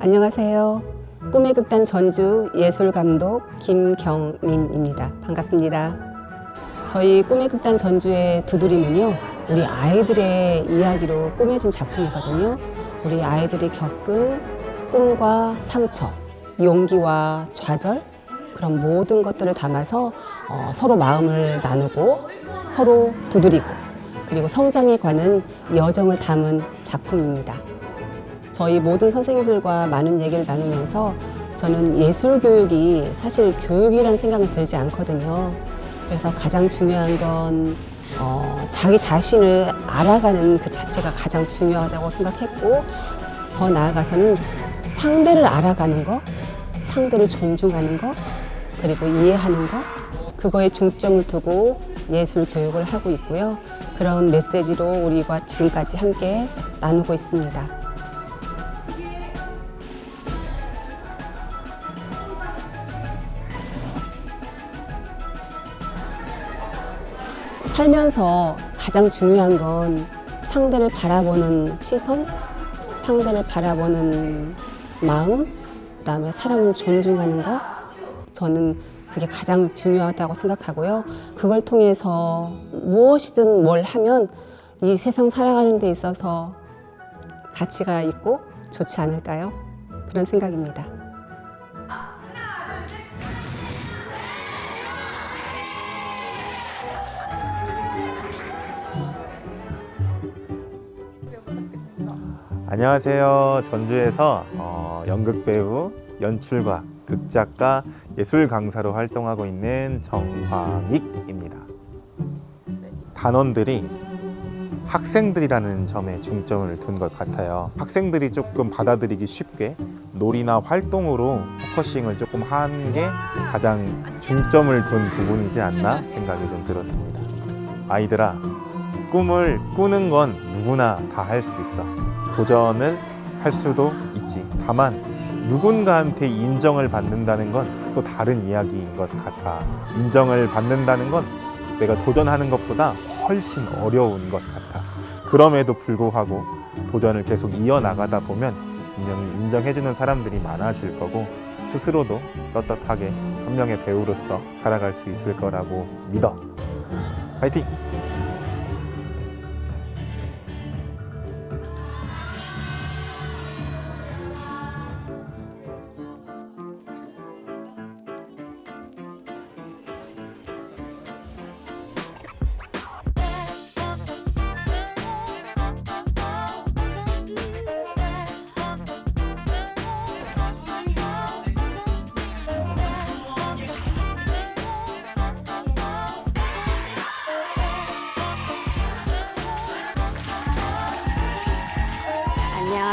안녕하세요. 꿈의 극단 전주 예술 감독 김경민입니다. 반갑습니다. 저희 꿈의 극단 전주의 두드림은요, 우리 아이들의 이야기로 꾸며진 작품이거든요. 우리 아이들이 겪은 꿈과 상처, 용기와 좌절, 그런 모든 것들을 담아서 어, 서로 마음을 나누고 서로 두드리고 그리고 성장에 관한 여정을 담은 작품입니다. 저희 모든 선생님들과 많은 얘기를 나누면서 저는 예술 교육이 사실 교육이라는 생각은 들지 않거든요. 그래서 가장 중요한 건 어, 자기 자신을 알아가는 그 자체가 가장 중요하다고 생각했고 더 나아가서는 상대를 알아가는 거, 상대를 존중하는 거, 그리고 이해하는 거, 그거에 중점을 두고 예술 교육을 하고 있고요. 그런 메시지로 우리가 지금까지 함께 나누고 있습니다. 살면서 가장 중요한 건 상대를 바라보는 시선, 상대를 바라보는 마음, 그다음에 사람을 존중하는 거. 저는 그게 가장 중요하다고 생각하고요. 그걸 통해서 무엇이든 뭘 하면 이 세상 살아가는 데 있어서 가치가 있고 좋지 않을까요? 그런 생각입니다. 안녕하세요. 전주에서 어, 연극 배우, 연출가, 극작가, 예술 강사로 활동하고 있는 정광익입니다. 단원들이 학생들이라는 점에 중점을 둔 것 같아요. 학생들이 조금 받아들이기 쉽게 놀이나 활동으로 포커싱을 조금 한 게 가장 중점을 둔 부분이지 않나 생각이 좀 들었습니다. 아이들아, 꿈을 꾸는 건 누구나 다 할 수 있어. 도전을 할 수도 있지. 다만 누군가한테 인정을 받는다는 건 또 다른 이야기인 것 같아. 인정을 받는다는 건 내가 도전하는 것보다 훨씬 어려운 것 같아. 그럼에도 불구하고 도전을 계속 이어나가다 보면 분명히 인정해주는 사람들이 많아질 거고 스스로도 떳떳하게 한 명의 배우로서 살아갈 수 있을 거라고 믿어. 파이팅!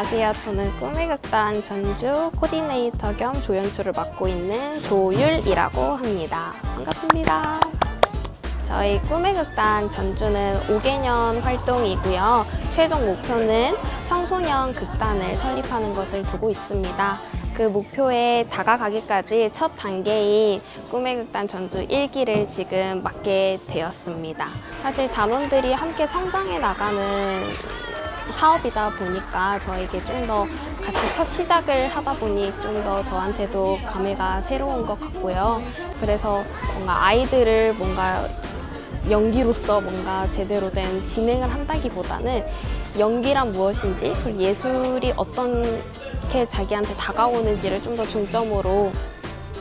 안녕하세요. 저는 꿈의 극단 전주 코디네이터 겸 조연출을 맡고 있는 조율이라고 합니다. 반갑습니다. 저희 꿈의 극단 전주는 5개년 활동이고요. 최종 목표는 청소년 극단을 설립하는 것을 두고 있습니다. 그 목표에 다가가기까지 첫 단계인 꿈의 극단 전주 1기를 지금 맡게 되었습니다. 사실 단원들이 함께 성장해 나가는 사업이다 보니까 저에게 좀 더 같이 첫 시작을 하다 보니 좀 더 저한테도 감회가 새로운 것 같고요. 그래서 뭔가 아이들을 뭔가 연기로서 뭔가 제대로 된 진행을 한다기보다는 연기란 무엇인지 그리고 예술이 어떻게 자기한테 다가오는지를 좀 더 중점으로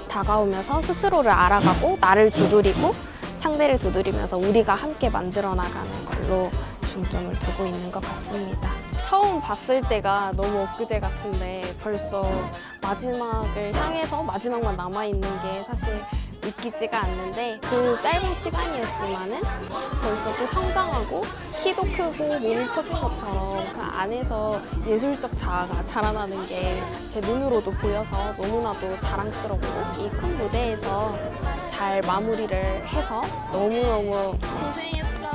다가오면서 스스로를 알아가고 나를 두드리고 상대를 두드리면서 우리가 함께 만들어 나가는 걸로 중점을 두고 있는 것 같습니다. 처음 봤을 때가 너무 엊그제 같은데 벌써 마지막을 향해서 마지막만 남아있는 게 사실 믿기지가 않는데 그 짧은 시간이었지만은 벌써 또 성장하고 키도 크고 몸이 커진 것처럼 그 안에서 예술적 자아가 자라나는 게 제 눈으로도 보여서 너무나도 자랑스럽고 이 큰 무대에서 잘 마무리를 해서 너무너무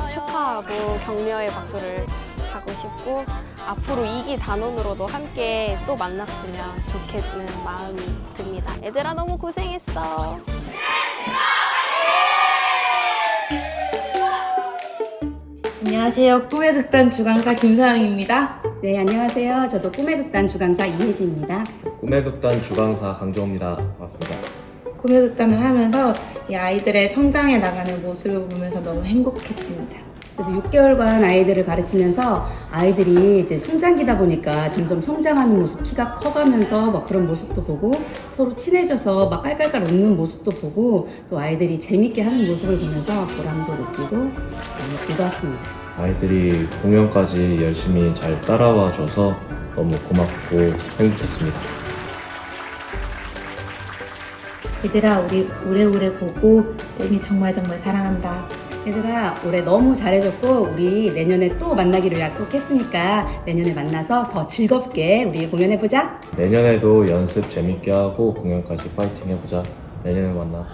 축하하고 격려의 박수를 하고 싶고 앞으로 이기 단원으로도 함께 또 만났으면 좋겠는 마음이 듭니다. 얘들아 너무 고생했어. 안녕하세요. 꿈의 극단 주강사 김서영입니다. 네, 안녕하세요. 저도 꿈의 극단 주강사 이혜진입니다. 꿈의 극단 주강사 강정호입니다. 반갑습니다. 꿈의 극단을 하면서 이 아이들의 성장해 나가는 모습을 보면서 너무 행복했습니다. 그래도 6개월간 아이들을 가르치면서 아이들이 이제 성장기다 보니까 점점 성장하는 모습, 키가 커가면서 막 그런 모습도 보고 서로 친해져서 막 깔깔깔 웃는 모습도 보고 또 아이들이 재밌게 하는 모습을 보면서 보람도 느끼고 너무 즐거웠습니다. 아이들이 공연까지 열심히 잘 따라와 줘서 너무 고맙고 행복했습니다. 얘들아, 우리 오래오래 보고 쌤이 정말 정말 사랑한다. 얘들아, 올해 너무 잘해줬고 우리 내년에 또 만나기로 약속했으니까 내년에 만나서 더 즐겁게 우리 공연해보자. 내년에도 연습 재밌게 하고 공연까지 파이팅 해보자. 내년에 만나.